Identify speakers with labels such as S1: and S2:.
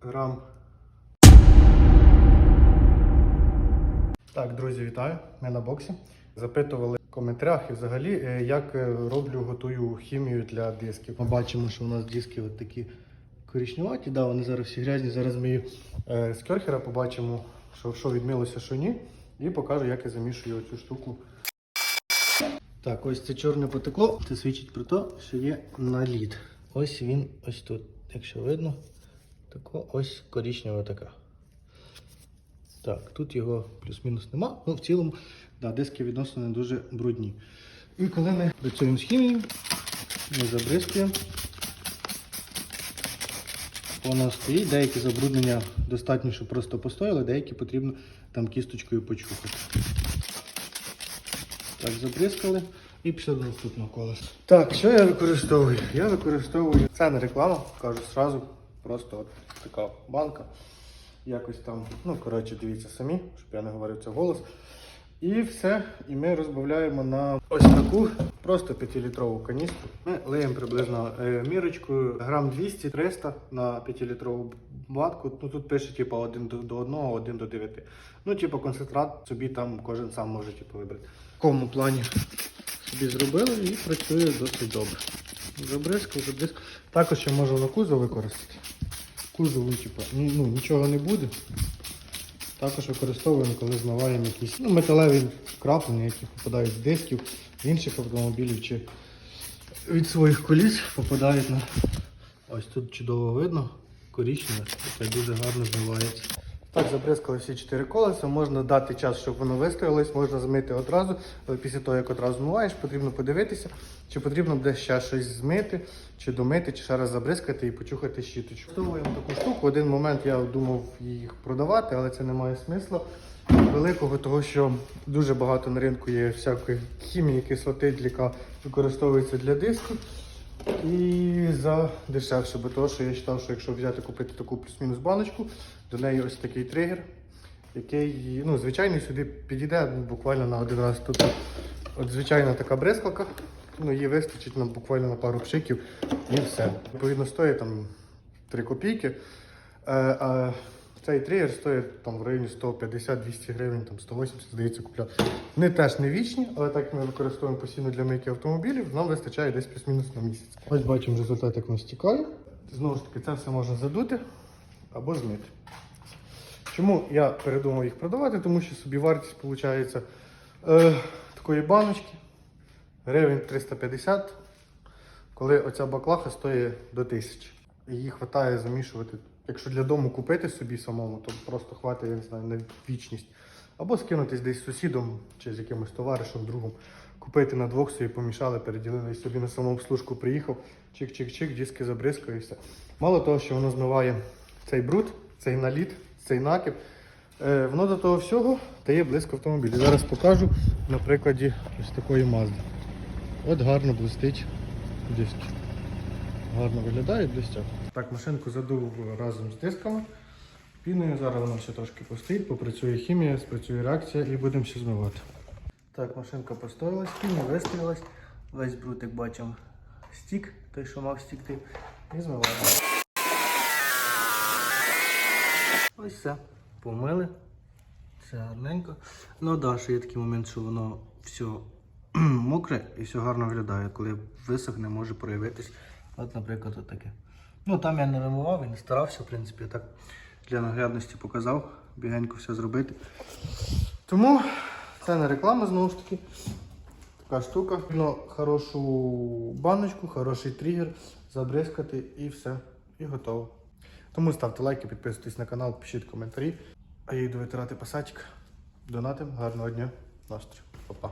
S1: грам. Так, друзі, вітаю! Ми на боксі. Запитували в коментарях і взагалі, е, як е, роблю, готую хімію для дисків. Ми бачимо, що у нас диски от такі коричневаті, да, вони зараз всі грязні. Зараз ми їх е, з керхера побачимо, що, що відмилося, що ні. І покажу, як я замішую цю штуку. Так, ось це чорне потекло. Це свідчить про те, що є наліт. Ось він, ось тут, якщо видно, тако ось коричнева така. Так, тут його плюс-мінус нема. Ну, в цілому, да, диски відносно не дуже брудні. І коли ми працюємо з хімією, ми забризкуємо. Воно стоїть, деякі забруднення достатньо, щоб просто постояли, деякі потрібно там кісточкою почухати. Так, забризкали і пішли до наступного колеса. Так, що я використовую? Я використовую, це не реклама, кажу зразу, просто от така банка. Якось там, ну коротше, дивіться самі, щоб я не говорив це голос. І все. І ми розбавляємо на ось таку просто 5-літрову каністру. Ми лиємо приблизно е, мірочкою грам 200-300 на 5-літрову банку. Ну тут пише типу 1 до, до 1, 1 до 9. Ну, типу, концентрат собі там кожен сам може типу, вибрати. В такому плані собі зробили і працює досить добре. Забризкав, забризкав. Також ще можу на кузов використати. Кузову, типу, ну, нічого не буде. Також використовуємо, коли змиваємо якісь ну, металеві краплення, які попадають з дисків інших автомобілів чи від своїх коліс попадають на. Ось тут чудово видно, коричневе, це дуже гарно змивається. Так, забризкали всі чотири колеса, можна дати час, щоб воно вистоялось, можна змити одразу, але після того, як одразу змиваєш, потрібно подивитися, чи потрібно буде ще щось змити, чи домити, чи ще раз забризкати і почухати щіточку. Використовуємо таку штуку. Один момент я думав їх продавати, але це не має смисла великого, того що дуже багато на ринку є всякої хімії, кислоти, яка використовується для дисків. І за дешевше, бо того, що я вважав, що якщо взяти купити таку плюс-мінус баночку, до неї ось такий тригер, який, ну, звичайний сюди підійде буквально на один раз. Тут от звичайна така бризкалка, ну, її вистачить на, буквально на пару пшиків і все. Відповідно, стоїть там 3 копійки. Е, а цей тригер стоїть там в районі 150-200 гривень, там 180, здається, купляв. Вони теж не вічні, але так ми використовуємо постійно для мийки автомобілів, нам вистачає десь плюс-мінус на місяць. Ось бачимо результат, як воно стікає. Знову ж таки, це все можна задути або змити. Чому я передумав їх продавати? Тому що собі вартість виходить е, такої баночки гривень 350, коли оця баклаха стоїть до 1000. Її вистачає замішувати. Якщо для дому купити собі самому, то просто хватить, я не знаю, на вічність. Або скинутись десь з сусідом чи з якимось товаришем, другом, купити на двох собі помішали, переділили і собі на самообслужку приїхав, чик-чик-чик, диски забризкав і все. Мало того, що воно змиває цей бруд, цей наліт, цей накип. Е, воно до того всього дає блиск автомобілі. Зараз покажу на прикладі ось такої мазди. От гарно блистить диски. Гарно виглядає блистять. Так, машинку задув разом з дисками. Піною. Зараз вона ще трошки постоїть, попрацює хімія, спрацює реакція і будемо ще змивати. Так, машинка постоялась, піна вистоялась. Весь бруд, як бачимо, стік, той, що мав стікти, і змиваємо. Ось все. Помили. Все гарненько. Ну да, ще є такий момент, що воно все мокре і все гарно виглядає. Коли висохне, може проявитись. От, наприклад, отаке. Ну там я не вимивав і не старався, в принципі, я так для наглядності показав, бігенько все зробити. Тому це не реклама знову ж таки. Така штука. Ну, хорошу баночку, хороший тригер, забризкати і все. І готово. Тому ставте лайки, підписуйтесь на канал, пишіть коментарі. А я йду витирати пасатик. Донатим. Гарного дня. Настрій. Па-па.